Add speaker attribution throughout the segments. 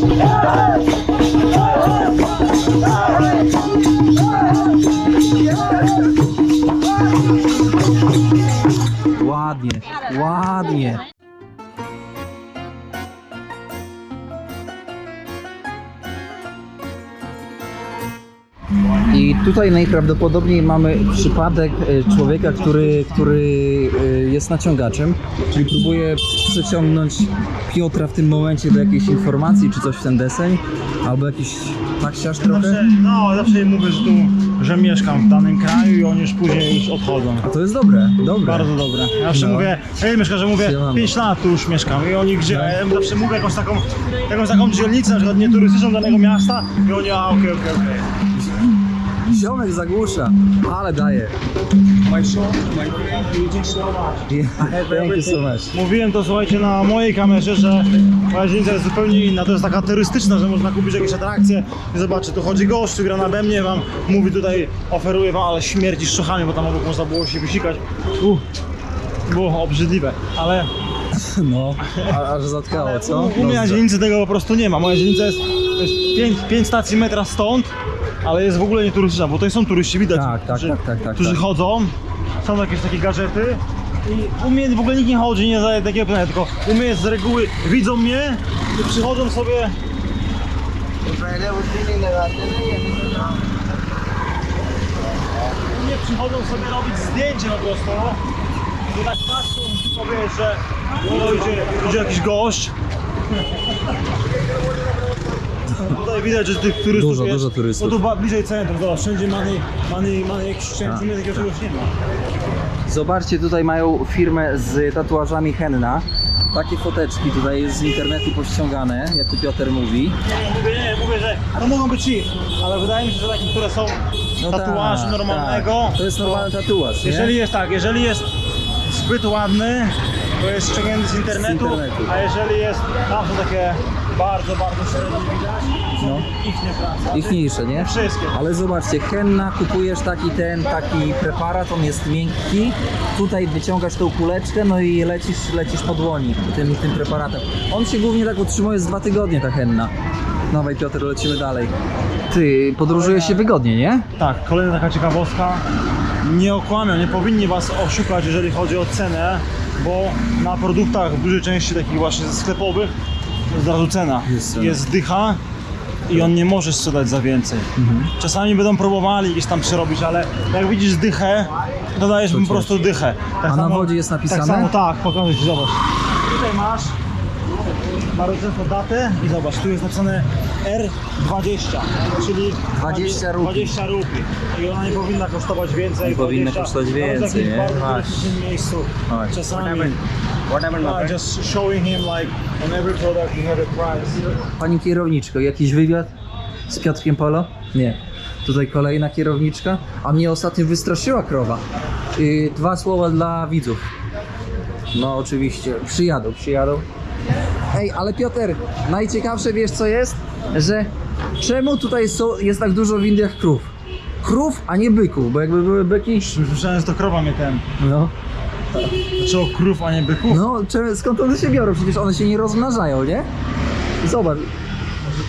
Speaker 1: Yeah. Tutaj najprawdopodobniej mamy przypadek e, człowieka, który, który e, jest naciągaczem, czyli próbuje przeciągnąć Piotra w tym momencie do jakiejś informacji, czy coś w ten deseń, albo jakiś taksiarz trochę.
Speaker 2: Zawsze, no, zawsze im mówię, że, tu, że mieszkam w danym kraju i oni już później już odchodzą.
Speaker 1: A to jest dobre, dobre.
Speaker 2: Bardzo dobre. Ja zawsze
Speaker 1: No.
Speaker 2: mówię, mieszkam, że mówię,
Speaker 1: Siemano.
Speaker 2: 5 lat tu już mieszkam i oni gdzie,
Speaker 1: No.
Speaker 2: ja im zawsze mówię jakąś taką, jakąś taką dzielnicę, na przykład nie turystyczną danego miasta i oni, a okej, okej, okej.
Speaker 1: Ziomek zagłusza, ale daje.
Speaker 2: My son, my friend, you think so much.
Speaker 1: Yeah, thank you so much.
Speaker 2: Mówiłem to słuchajcie na mojej kamerze, że moja dzielnica jest zupełnie inna. To jest taka turystyczna, że można kupić jakieś atrakcje i zobaczcie, tu chodzi gościu, gra nade mnie, wam mówi tutaj, oferuje wam, ale śmierdzi szczochami, bo tam obok można było się wysikać. Uh, było obrzydliwe, ale
Speaker 1: No, aż zatkało, co?
Speaker 2: u, u mnie na dzielnicy tego po prostu nie ma. Moja dzielnica jest 5, stacji metra stąd, ale jest w ogóle nie turystyczna, bo tutaj są turyści, widać,
Speaker 1: Tak, tak,
Speaker 2: którzy,
Speaker 1: tak, tak, tak,
Speaker 2: którzy
Speaker 1: tak.
Speaker 2: chodzą, są jakieś takie gadżety i u mnie w ogóle nikt nie chodzi, nie zadaje takiego pytania, tylko u mnie z reguły widzą mnie i przychodzą sobie. U mnie przychodzą sobie robić zdjęcie po prostu. I tak patrzą sobie, że o, idzie, idzie jakiś gość Tutaj widać, że tych turystów
Speaker 1: Dużo,
Speaker 2: jest.
Speaker 1: dużo turystów.
Speaker 2: No tu ba- bliżej centrum, zobacz, wszędzie money, money, money exchange, u mnie takiego czegoś nie ma.
Speaker 1: Zobaczcie, tutaj mają firmę z tatuażami henna. Takie foteczki tutaj z internetu pościągane, jak tu Piotr mówi.
Speaker 2: Mówię, nie, mówię, że to mogą być ich, ale wydaje mi się, że takie, które są tatuaży
Speaker 1: tak,
Speaker 2: normalnego.
Speaker 1: Tak. To jest normalny tatuaż, nie?
Speaker 2: Jeżeli jest tak, jeżeli jest zbyt ładny, to jest ściągnięty z internetu,
Speaker 1: internetu.
Speaker 2: a jeżeli jest, tam są takie bardzo, bardzo średnie widać,
Speaker 1: No.
Speaker 2: ich nie praca.
Speaker 1: Ichniejsze, nie?
Speaker 2: Wszystkie.
Speaker 1: Ale zobaczcie, henna, kupujesz taki ten, taki preparat, on jest miękki. Tutaj wyciągasz tą kuleczkę, no i lecisz, lecisz po dłoni tym, tym preparatem. On się głównie tak utrzymuje z dwa tygodnie, ta henna. Dawaj Piotr, lecimy dalej. Ty, podróżuje się wygodnie, nie?
Speaker 2: Tak, kolejna taka ciekawostka. Nie okłamią, nie powinni Was oszukać, jeżeli chodzi o cenę, bo na produktach w dużej części takich właśnie sklepowych jest od razu cena.
Speaker 1: Jest cena.
Speaker 2: Jest dycha i on nie może sprzedać za więcej. Czasami będą próbowali gdzieś tam przerobić, ale jak widzisz dychę, dodajesz mu po prostu dychę. Tak
Speaker 1: A na wodzie jest napisane?
Speaker 2: Tak samo, tak, pokażę Ci, zobacz. Tutaj masz bardzo często datę i zobacz, tu jest napisane R20, czyli
Speaker 1: 20 rupii.
Speaker 2: 20 rupii. I ona nie powinna kosztować więcej.
Speaker 1: Nie powinna
Speaker 2: 20,
Speaker 1: kosztować więcej, nie?
Speaker 2: turystycznym miejscu. Czasami
Speaker 3: What happened, my friend?
Speaker 2: just showing him like on every product you have a price.
Speaker 1: Pani kierowniczko, jakiś wywiad z Piotrkiem Polo? Nie. Tutaj kolejna kierowniczka, a mnie ostatnio wystraszyła krowa. Yy, dwa słowa dla widzów. No oczywiście, przyjadą, przyjadą. Ej, ale Piotr, najciekawsze wiesz co jest? Że czemu tutaj są, jest tak dużo w Indiach krów? Krów, a nie byków, bo jakby były byki...
Speaker 2: Myślałem, że to krowa mnie ten.
Speaker 1: No,
Speaker 2: Dlaczego krów, a nie byków?
Speaker 1: no czemu- skąd one się biorą? Przecież one się nie rozmnażają, nie? Zobacz.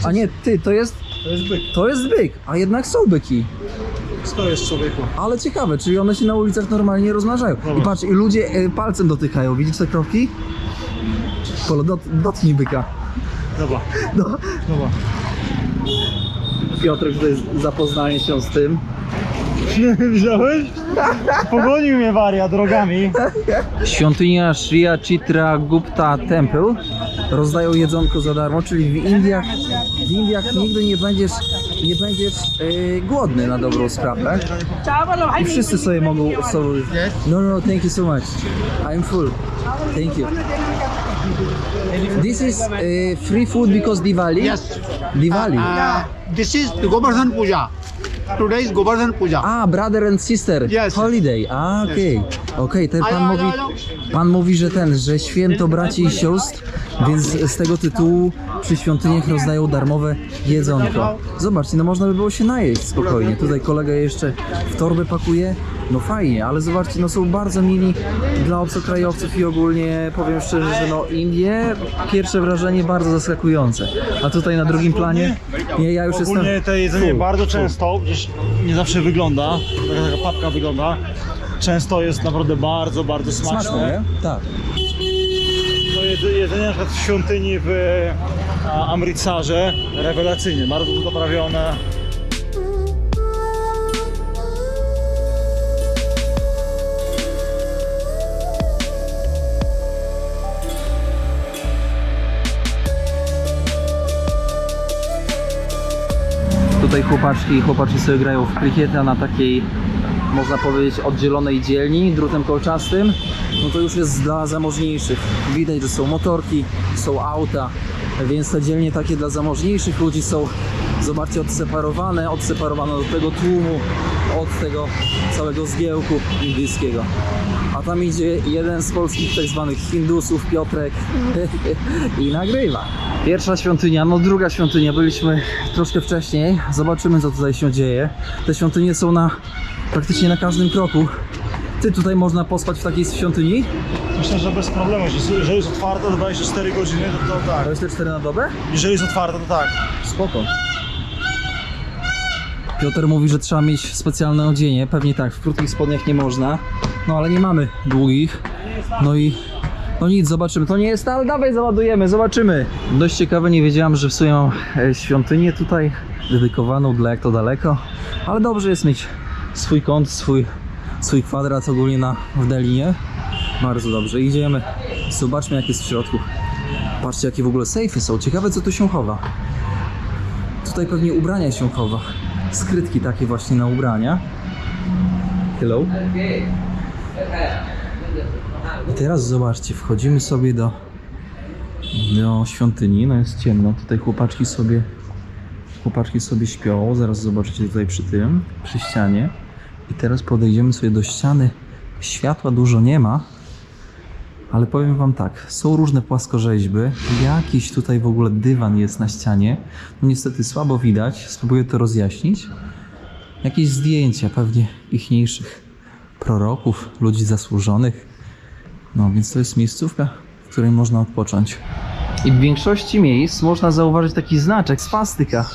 Speaker 1: A nie, ty, to jest,
Speaker 2: To jest byk.
Speaker 1: to jest byk, a jednak są byki.
Speaker 2: Co jest człowieku?
Speaker 1: Ale ciekawe, czyli one się na ulicach normalnie rozmnażają. I patrz, i ludzie e, palcem dotykają. Widzisz te kropki? Polo, dot, dotknij byka.
Speaker 2: Dobra,
Speaker 1: No.
Speaker 2: dobra.
Speaker 1: Piotr tutaj zapoznanie się z tym.
Speaker 2: Widziałeś? Pogonił mnie waria drogami.
Speaker 1: Świątynia Shriya Chitra Gupta Temple rozdają jedzonko za darmo, czyli w Indiach, w Indiach nigdy nie będziesz, nie będziesz e, głodny na dobrą sprawę. I wszyscy sobie mogą sobie... No, no, no, thank you so much. I'm full. Thank you. This is uh, free food because Diwali?
Speaker 3: Yes.
Speaker 1: Diwali.
Speaker 3: Uh, this is Govardhan Puja. Today is Govardhan Puja.
Speaker 1: A, brother and sister.
Speaker 3: Yes.
Speaker 1: Holiday. A, okej. Okej, ten pan mówi, pan mówi, że ten, że święto braci i sióstr Więc z tego tytułu przy świątyniach rozdają darmowe jedzonko. Zobaczcie, no można by było się najeść spokojnie. Tutaj kolega jeszcze w torbę pakuje. No fajnie, ale zobaczcie, no są bardzo mili dla obcokrajowców i ogólnie powiem szczerze, że no Indie, pierwsze wrażenie bardzo zaskakujące. A tutaj na drugim planie, nie, ja już
Speaker 2: Ogólnie
Speaker 1: jestem...
Speaker 2: to jedzenie
Speaker 1: Fu,
Speaker 2: bardzo
Speaker 1: fu.
Speaker 2: często, gdzieś nie zawsze wygląda, taka, taka papka wygląda, często jest naprawdę bardzo, bardzo smaczne.
Speaker 1: Smaczne, nie? Tak.
Speaker 2: To jedzenie na przykład w świątyni w Amritsarze, rewelacyjnie, bardzo doprawione.
Speaker 1: Chłopaczki i chłopaczki sobie grają w krykieta na takiej, można powiedzieć, oddzielonej dzielni drutem kolczastym. No to już jest dla zamożniejszych. Widać, że są motorki, są auta, więc te dzielnie takie dla zamożniejszych ludzi są, zobaczcie, odseparowane, odseparowane od tego tłumu, od tego całego zgiełku indyjskiego. A tam idzie jeden z polskich tak zwanych Hindusów, Piotrek i nagrywa. Pierwsza świątynia, no druga świątynia, byliśmy troszkę wcześniej. Zobaczymy co tutaj się dzieje. Te świątynie są na praktycznie na każdym kroku. Ty tutaj można pospać w takiej świątyni?
Speaker 2: Myślę, że bez problemu, jeżeli jest otwarte to 24 godziny, to, to tak.
Speaker 1: 24 na dobę?
Speaker 2: Jeżeli jest otwarte, to tak.
Speaker 1: Spoko. Piotr mówi, że trzeba mieć specjalne odzienie. Pewnie tak, w krótkich spodniach nie można. No ale nie mamy długich. No i no nic, zobaczymy. To nie jest, ale dawaj załadujemy, zobaczymy. Dość ciekawe, nie wiedziałem, że w sumie mam e, świątynię tutaj dedykowaną dla jak to daleko. Ale dobrze jest mieć swój kąt, swój, swój kwadrat ogólnie na, w Delinie. Bardzo dobrze, idziemy. Zobaczmy jak jest w środku. Patrzcie jakie w ogóle sejfy są. Ciekawe co tu się chowa. Tutaj pewnie ubrania się chowa. Skrytki takie właśnie na ubrania. Hello. I teraz zobaczcie, wchodzimy sobie do, do świątyni. No jest ciemno. Tutaj chłopaczki sobie chłopaczki sobie śpią. Zaraz zobaczycie tutaj przy tym, przy ścianie. I teraz podejdziemy sobie do ściany. Światła dużo nie ma, ale powiem wam tak, są różne płaskorzeźby, jakiś tutaj w ogóle dywan jest na ścianie, no niestety słabo widać, spróbuję to rozjaśnić. Jakieś zdjęcia pewnie ichniejszych proroków, ludzi zasłużonych. No więc to jest miejscówka, w której można odpocząć. I w większości miejsc można zauważyć taki znaczek, swastyka,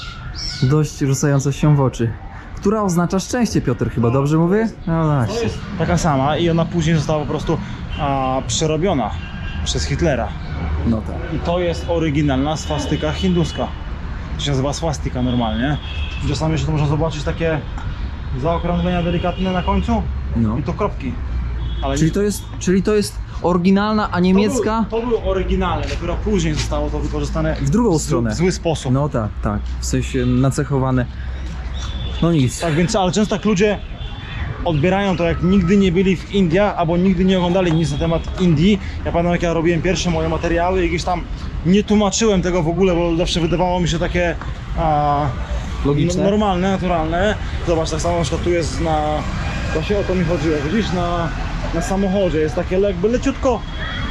Speaker 1: dość rzucająca się w oczy, która oznacza szczęście, Piotr, chyba dobrze mówię? No
Speaker 2: To
Speaker 1: właśnie.
Speaker 2: jest taka sama i ona później została po prostu a, przerobiona przez Hitlera.
Speaker 1: No tak.
Speaker 2: I to jest oryginalna swastyka hinduska. To się nazywa swastyka normalnie. Czasami jeszcze to można zobaczyć takie zaokrąglenia delikatne na końcu
Speaker 1: No.
Speaker 2: i to kropki. Ale
Speaker 1: Czyli to jest, czyli to jest oryginalna, a niemiecka
Speaker 2: To, był, to było oryginalne, dopiero później zostało to wykorzystane
Speaker 1: w drugą stronę.
Speaker 2: w zły sposób.
Speaker 1: No tak, tak. W sensie nacechowane. No nic.
Speaker 2: Tak więc, ale często tak ludzie odbierają to jak nigdy nie byli w Indiach albo nigdy nie oglądali nic na temat Indii. Ja pamiętam jak ja robiłem pierwsze moje materiały i gdzieś tam nie tłumaczyłem tego w ogóle, bo zawsze wydawało mi się takie a,
Speaker 1: Logiczne.
Speaker 2: no- normalne, naturalne. Zobacz, tak samo na przykład tu jest na... Właśnie o to mi chodziło, widzisz, na, na samochodzie jest takie jakby leciutko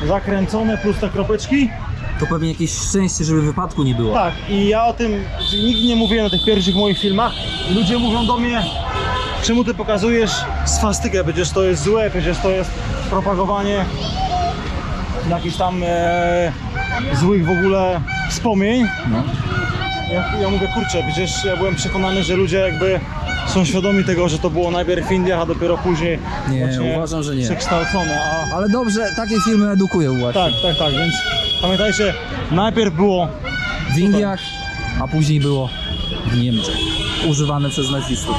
Speaker 2: zakręcone plus te kropeczki.
Speaker 1: To pewnie jakieś szczęście, żeby wypadku nie było.
Speaker 2: Tak, i ja o tym nigdy nie mówiłem na tych pierwszych moich filmach. Ludzie mówią do mnie, czemu ty pokazujesz swastykę, przecież to jest złe, przecież to jest propagowanie jakichś tam e, złych w ogóle wspomnień.
Speaker 1: No.
Speaker 2: Ja, ja mówię, kurczę, przecież ja byłem przekonany, że ludzie jakby są świadomi tego, że to było najpierw w Indiach, a dopiero później
Speaker 1: Nie,
Speaker 2: właśnie
Speaker 1: uważam, że nie.
Speaker 2: przekształcone. A,
Speaker 1: Ale dobrze, takie filmy edukują właśnie.
Speaker 2: tak, tak, tak, więc pamiętajcie, najpierw było
Speaker 1: W Indiach, a później było w Niemczech. Używane przez nazistów.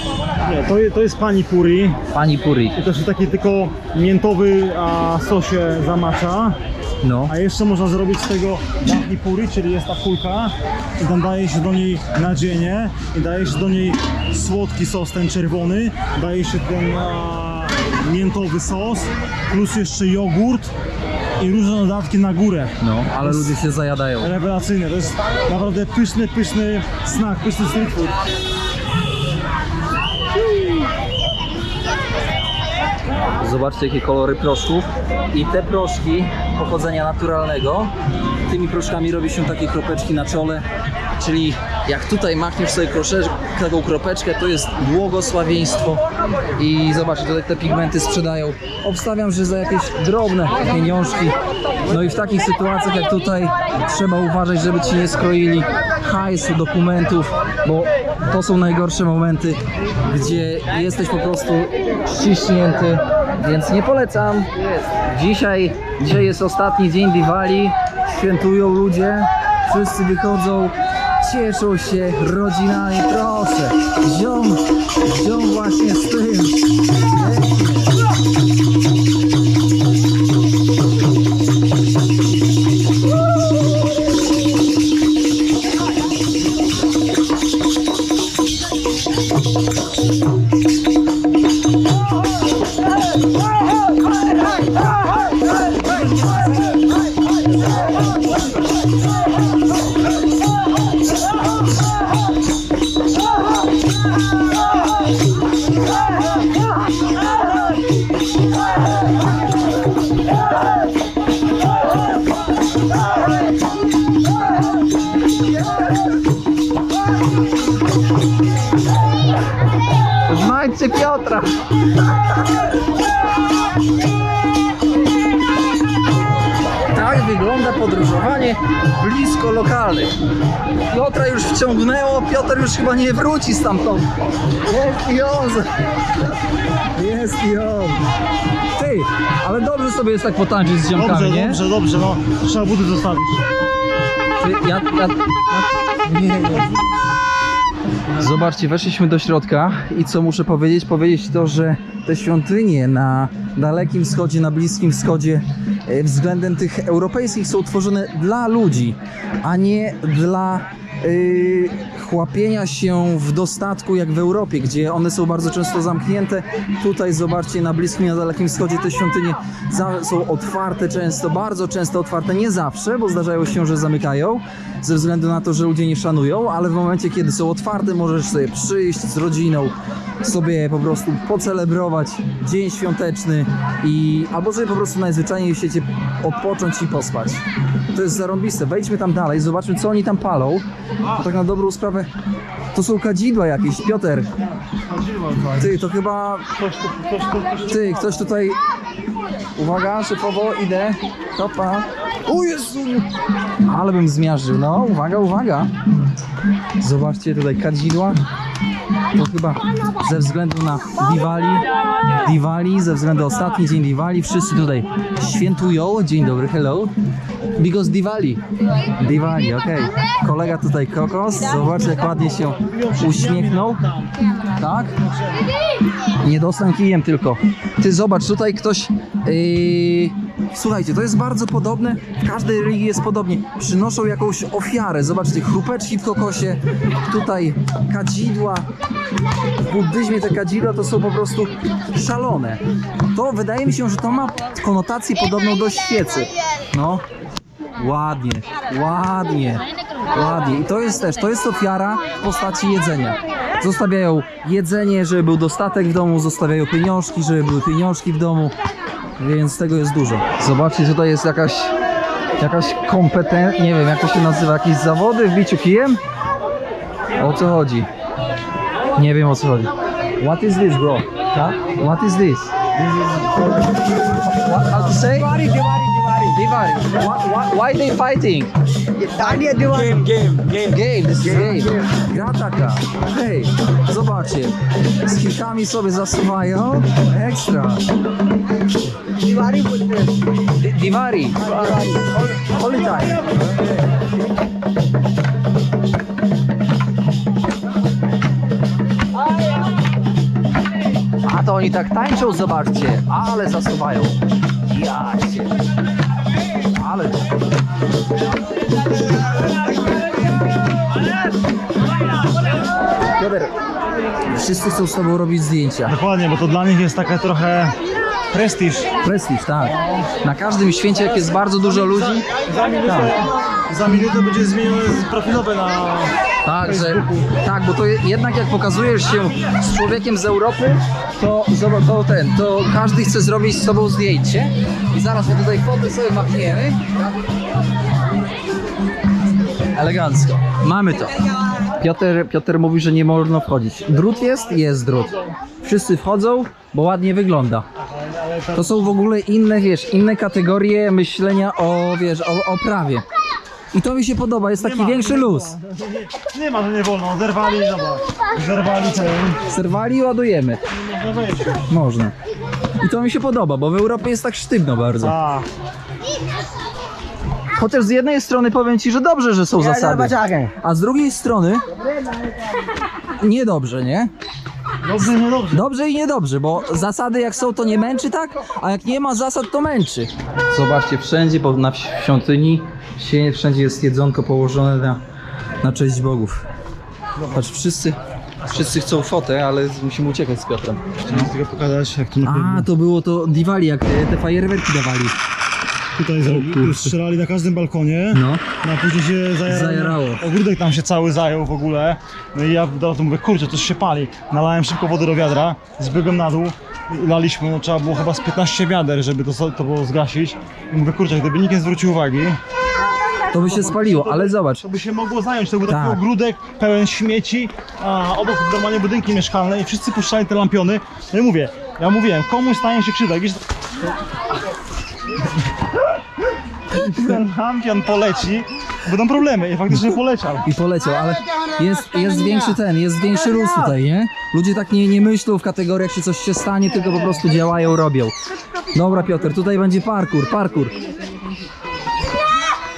Speaker 2: Nie, to, je- to jest pani puri.
Speaker 1: Pani Puri.
Speaker 2: I to jest taki tylko miętowy a, sosie zamacza.
Speaker 1: No.
Speaker 2: A jeszcze można zrobić z tego dahi puri, czyli jest ta kulka i tam daje się do niej nadzienie i daje się do niej słodki sos ten czerwony, daje się ten a, miętowy sos, plus jeszcze jogurt i różne dodatki na górę.
Speaker 1: No, ale ludzie się zajadają.
Speaker 2: Rewelacyjne, to jest naprawdę pyszny, pyszny snack, pyszny street food.
Speaker 1: Zobaczcie jakie kolory proszków. I te proszki pochodzenia naturalnego tymi proszkami robi się takie kropeczki na czole, czyli jak tutaj machniesz sobie krosze- taką kropeczkę, to jest błogosławieństwo i zobaczcie, tutaj te pigmenty sprzedają. Obstawiam, że za jakieś drobne pieniążki. No i w takich sytuacjach jak tutaj trzeba uważać, żeby ci nie skroili hajsu, dokumentów, bo to są najgorsze momenty, gdzie jesteś po prostu ściśnięty, więc nie polecam. Dzisiaj, dzisiaj jest ostatni dzień Diwali, świętują ludzie, wszyscy wychodzą, cieszą się rodzinami, proszę. Ziom, ziom właśnie z tym. Blisko lokalnych. Piotra już wciągnęło, Piotr już chyba nie wróci stamtąd. Jest i on! Jest i on! Ty, ale dobrze sobie jest tak potańczyć z ziomkami,
Speaker 2: Dobrze,
Speaker 1: nie?
Speaker 2: dobrze, dobrze, no. Trzeba buty zostawić.
Speaker 1: Ty, ja, ja, ja, nie, nie. Zobaczcie, weszliśmy do środka i co muszę powiedzieć? Powiedzieć to, że te świątynie na Dalekim Wschodzie, na Bliskim Wschodzie e, względem tych europejskich są tworzone dla ludzi, a nie dla yy, chłapienia się w dostatku jak w Europie, gdzie one są bardzo często zamknięte. Tutaj zobaczcie na Bliskim i na Dalekim Wschodzie te świątynie są otwarte często, bardzo często otwarte, nie zawsze, bo zdarzają się, że zamykają ze względu na to, że ludzie nie szanują, ale w momencie, kiedy są otwarte, możesz sobie przyjść z rodziną, sobie po prostu pocelebrować dzień świąteczny i albo sobie po prostu najzwyczajniej w świecie odpocząć i pospać. To jest zarąbiste. Wejdźmy tam dalej, zobaczmy co oni tam palą. Tak na dobrą sprawę to są kadzidła jakieś. Piotr, ty to chyba... Ty, ktoś tutaj... Uwaga, szybowo, idę. Topa. O Jezu! Ale bym zmiażdżył. No, uwaga, uwaga. Zobaczcie tutaj kadzidła. To chyba ze względu na Diwali, Diwali, ze względu ostatni dzień Diwali, wszyscy tutaj świętują. Dzień dobry, hello. Because Diwali. Diwali, okej. Kolega tutaj kokos, zobacz jak ładnie się uśmiechnął. Tak? Nie dostań kijem tylko. Ty zobacz, tutaj ktoś. Yy... Słuchajcie, to jest bardzo podobne. W każdej religii jest podobnie. Przynoszą jakąś ofiarę. Zobaczcie, chrupeczki w kokosie, tutaj kadzidła. W buddyzmie te kadzidła to są po prostu szalone. To wydaje mi się, że to ma konotację podobną do świecy. No. Ładnie, ładnie, ładnie. I to jest też, to jest ofiara w postaci jedzenia. Zostawiają jedzenie, żeby był dostatek w domu, zostawiają pieniążki, żeby były pieniążki w domu, więc tego jest dużo. Zobaczcie, tutaj jest jakaś, jakaś kompetent, nie wiem jak to się nazywa, jakieś zawody w biciu kijem? O co chodzi? Nie wiem o co chodzi. What is this, bro? Tak? What is this? What, how to say? Divar, why, why, why they fighting?
Speaker 4: Tania Divar. Game, game, game.
Speaker 1: Game, this is game. Gra taka. Hej, zobaczcie. Z kilkami sobie zasuwają. Ekstra.
Speaker 4: Diwari
Speaker 1: Di- Divari. All, time. A to oni tak tańczą, zobaczcie. Ale zasuwają. Ja się. Ale... Piotr, wszyscy chcą z tobą robić zdjęcia.
Speaker 2: Dokładnie, bo to dla nich jest taka trochę prestiż.
Speaker 1: Prestiż, tak. Na każdym święcie, jak jest bardzo dużo ludzi,
Speaker 2: Za minutę,
Speaker 1: Tak.
Speaker 2: za minutę będzie zmienione profilowe na...
Speaker 1: tak, że, tak, bo to je- jednak jak pokazujesz się z człowiekiem z Europy, to, to ten, to każdy chce zrobić z tobą zdjęcie i zaraz my tutaj foty sobie machniemy. Tak? Elegancko. Mamy to. Piotr, Piotr mówi, że nie można wchodzić. Drut jest? Jest drut. Wszyscy wchodzą, bo ładnie wygląda. To są w ogóle inne, wiesz, inne kategorie myślenia o, wiesz, o, o prawie. I to mi się podoba, jest taki
Speaker 2: ma,
Speaker 1: większy
Speaker 2: nie
Speaker 1: luz.
Speaker 2: Nie, nie ma, że nie wolno. Zerwali, zobacz. Zerwali ten.
Speaker 1: Serwali i ładujemy.
Speaker 2: Można.
Speaker 1: I to mi się podoba, bo w Europie jest tak sztywno bardzo.
Speaker 2: A,
Speaker 1: Chociaż z jednej strony powiem ci, że dobrze, że są zasady. A z drugiej strony niedobrze, nie?
Speaker 2: Dobrze, nie dobrze.
Speaker 1: Dobrze i niedobrze, bo zasady jak są to nie męczy tak, a jak nie ma zasad to męczy. Zobaczcie, wszędzie, bo na świątyni się wszędzie jest jedzonko położone na, na cześć bogów. Patrz, wszyscy, wszyscy chcą fotę, ale musimy uciekać z Piotrem.
Speaker 2: Chciałem tylko pokazać, jak tu na
Speaker 1: A, to było to Diwali, jak te, te fajerwerki dawali.
Speaker 2: Tutaj zrobili. Strzelali na każdym balkonie.
Speaker 1: No.
Speaker 2: No a później się zajarało.
Speaker 1: Zajarało.
Speaker 2: Ogródek tam się cały zajął w ogóle. No i ja do razu mówię, kurczę, coś się pali. Nalałem szybko wody do wiadra, zbiegłem na dół i laliśmy, no trzeba było chyba z 15 wiader, żeby to, to było zgasić. I mówię, kurczę, gdyby nikt nie zwrócił uwagi,
Speaker 1: To by się spaliło, ale zobacz.
Speaker 2: to by się mogło zająć. To był taki
Speaker 1: Tak.
Speaker 2: ogródek pełen śmieci, a obok normalnie budynki mieszkalne i wszyscy puszczali te lampiony. No i mówię, ja mówiłem, komuś stanie się krzywda. Ten lampion poleci, będą problemy i faktycznie poleciał.
Speaker 1: I poleciał, ale jest, jest większy ten, jest większy luz tutaj, nie? Ludzie tak nie, nie myślą w kategoriach, czy coś się stanie, tylko po prostu działają, robią. Dobra Piotr, tutaj będzie parkour, parkour.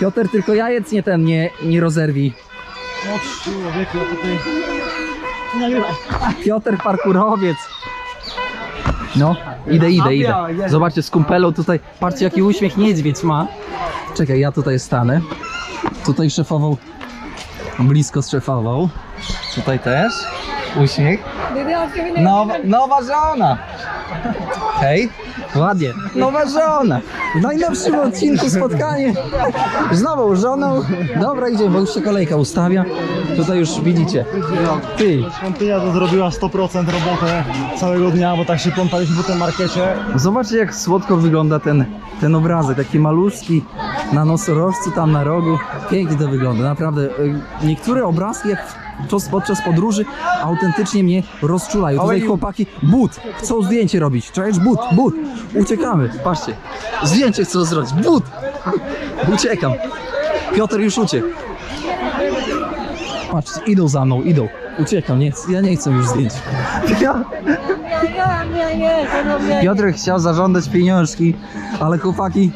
Speaker 1: Piotr, tylko jajec nie ten, nie, nie rozerwij.
Speaker 2: No człowieku, ja tutaj...
Speaker 1: Piotr parkurowiec. No, idę, idę, idę. Zobaczcie, z kumpelą tutaj, patrzcie jaki uśmiech niedźwiedź ma. Czekaj, ja tutaj stanę. Tutaj szefował, blisko szefował. Tutaj też, uśmiech. Nowa, nowa żona. Hej, ładnie. Nowa żona. W najnowszym odcinku spotkanie z nową żoną. Dobra, idziemy, bo już się kolejka ustawia. Tutaj już widzicie. Ty,
Speaker 2: Świątynia to zrobiła 100% robotę całego dnia, bo tak się plątaliśmy po tym markecie.
Speaker 1: Zobaczcie jak słodko wygląda ten, ten obrazek, taki maluszki na nosorożcu tam na rogu. Pięknie to wygląda, naprawdę. Y, Niektóre obrazki jak podczas- podczas podróży autentycznie mnie rozczulają. Tutaj chłopaki, but, chcą zdjęcie robić. Czekaj, but, but, uciekamy. Patrzcie, zdjęcie chcą zrobić, but. Uciekam. Piotr już uciekł. Patrzcie, idą za mną, idą. Uciekam, nie, ja nie chcę już zdjęć. Ja, Piotr chciał zażądać pieniążki, ale chłopaki,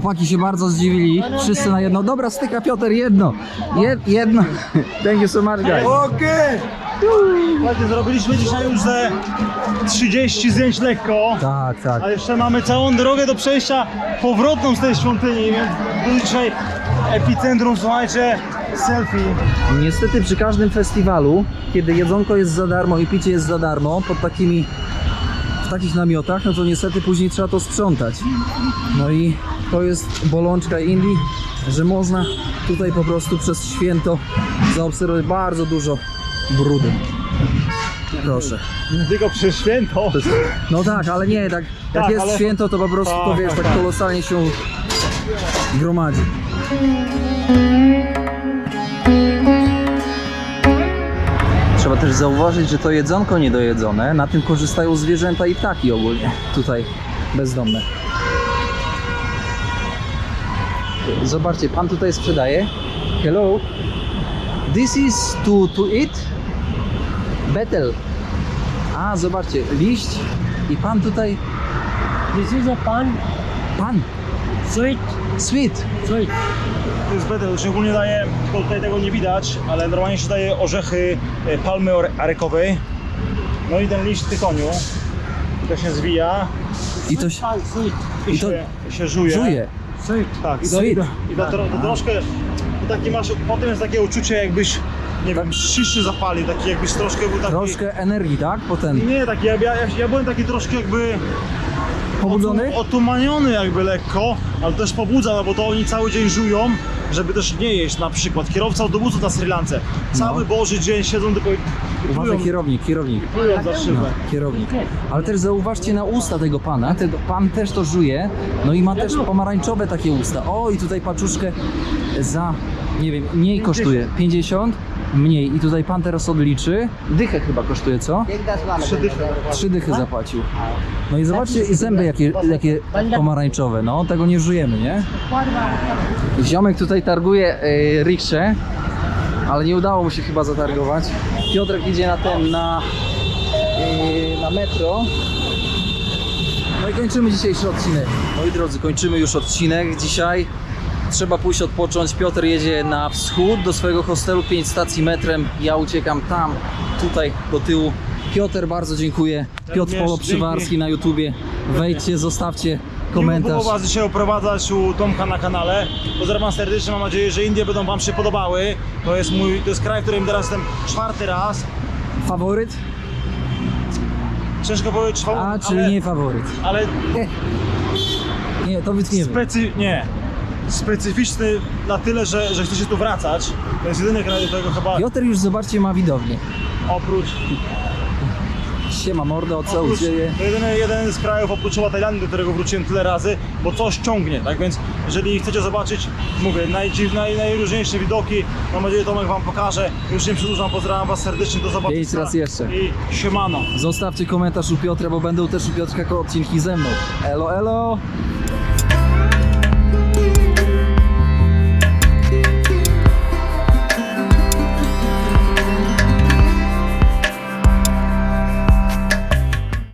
Speaker 1: chłopaki się bardzo zdziwili. Wszyscy na jedno. Dobra, styka Piotr, jedno. Jed, jedno. Thank you so much, guys.
Speaker 2: Okej! Słuchajcie, zrobiliśmy dzisiaj już ze 30 zdjęć lekko.
Speaker 1: Tak, tak.
Speaker 2: A jeszcze mamy całą drogę do przejścia powrotną z tej świątyni, więc dzisiaj epicentrum, słuchajcie, selfie.
Speaker 1: Niestety przy każdym festiwalu, kiedy jedzonko jest za darmo i picie jest za darmo, pod takimi, w takich namiotach, no to niestety później trzeba to sprzątać. No i to jest bolączka Indii, że można tutaj po prostu przez święto zaobserwować bardzo dużo brudu. Proszę.
Speaker 2: Tylko przez święto.
Speaker 1: No tak, ale nie, tak, jak
Speaker 2: Tak,
Speaker 1: jest
Speaker 2: ale-
Speaker 1: święto, to po prostu to
Speaker 2: Tak,
Speaker 1: wiesz,
Speaker 2: tak,
Speaker 1: tak
Speaker 2: tak.
Speaker 1: kolosalnie się gromadzi. Trzeba też zauważyć, że to jedzonko niedojedzone, na tym korzystają zwierzęta i ptaki ogólnie, tutaj bezdomne. Zobaczcie, pan tutaj sprzedaje. Hello. This is to, to eat? Betel. A, zobaczcie, liść i pan tutaj,
Speaker 4: This is a pan
Speaker 1: pan,
Speaker 4: sweet,
Speaker 1: sweet.
Speaker 4: sweet.
Speaker 2: To jest betel, szczególnie daje, tylko tutaj tego nie widać, ale normalnie się daje orzechy e, palmy arekowej. No i ten liść tytoniu, to się zwija
Speaker 1: I to się
Speaker 4: sweet,
Speaker 2: i,
Speaker 1: to
Speaker 2: się, się żuje.
Speaker 4: sweet.
Speaker 2: Tak, i to,
Speaker 1: Sweet.
Speaker 2: i to, i to, to troszkę, to taki masz, potem jest takie uczucie jakbyś, nie wiem, szyszy zapali, taki jakbyś troszkę był taki...
Speaker 1: Troszkę energii, tak? Potem
Speaker 2: Nie, taki, ja, ja, ja byłem taki troszkę jakby
Speaker 1: pobudzony?
Speaker 2: otu- otumaniony jakby lekko, ale też pobudza, no bo to oni cały dzień żują, żeby też nie jeść na przykład. Kierowca autobusu na Sri Lance, cały Boży dzień siedzą tylko i
Speaker 1: Uważaj,
Speaker 2: plują,
Speaker 1: kierownik, kierownik.
Speaker 2: plują za szybę.
Speaker 1: No, kierownik. Ale też zauważcie na usta tego pana. Tego, pan też to żuje. No i ma też pomarańczowe takie usta. O, i tutaj paczuszkę za Nie wiem, mniej kosztuje. 50? Mniej. I tutaj pan teraz odliczy. Dychę chyba kosztuje, co?
Speaker 2: Trzy dychy.
Speaker 1: Trzy dychy zapłacił. No i zobaczcie i zęby jakie, jakie pomarańczowe, no tego nie żujemy, nie? Ziomek tutaj targuje y, ale nie udało mu się chyba zatargować. Piotrek idzie na ten, na, y, na metro. No i kończymy dzisiejszy odcinek. Moi drodzy, kończymy już odcinek dzisiaj. Trzeba pójść odpocząć. Piotr jedzie na wschód do swojego hostelu, 5 stacji metrem. Ja uciekam tam, tutaj do tyłu. Piotr, bardzo dziękuję. Piotr Polo Przywarski na YouTubie. Wejdźcie, zostawcie komentarz.
Speaker 2: Miło było Was dzisiaj oprowadzać u Tomka na kanale. Pozdrawiam serdecznie, mam nadzieję, że Indie będą Wam się podobały. To jest mój, to jest kraj, w którym teraz jestem czwarty raz.
Speaker 1: Faworyt?
Speaker 2: Ciężko powiedzieć, czwarty,
Speaker 1: A, czyli
Speaker 2: ale,
Speaker 1: nie faworyt.
Speaker 2: ale
Speaker 1: Nie, to wytniemy.
Speaker 2: specy... nie. Specyficzny na tyle, że, że chce się tu wracać. To jest jedyny kraj, do którego chyba
Speaker 1: Piotr już zobaczcie ma widownię.
Speaker 2: oprócz
Speaker 1: Siema mordo, co u
Speaker 2: Oprócz,
Speaker 1: Ciebie?
Speaker 2: to jedyny, jeden z krajów oprócz chyba Tajlandii, do którego wróciłem tyle razy, bo coś ciągnie, tak więc jeżeli chcecie zobaczyć, mówię, najdziw, naj, najróżniejsze widoki, mam nadzieję, Tomek Wam pokaże. Już nie przedłużam, pozdrawiam Was serdecznie, do zobaczenia.
Speaker 1: Pięć raz jeszcze.
Speaker 2: I siemano.
Speaker 1: Zostawcie komentarz u Piotra, bo będą też u Piotrka odcinki ze mną. Elo, elo!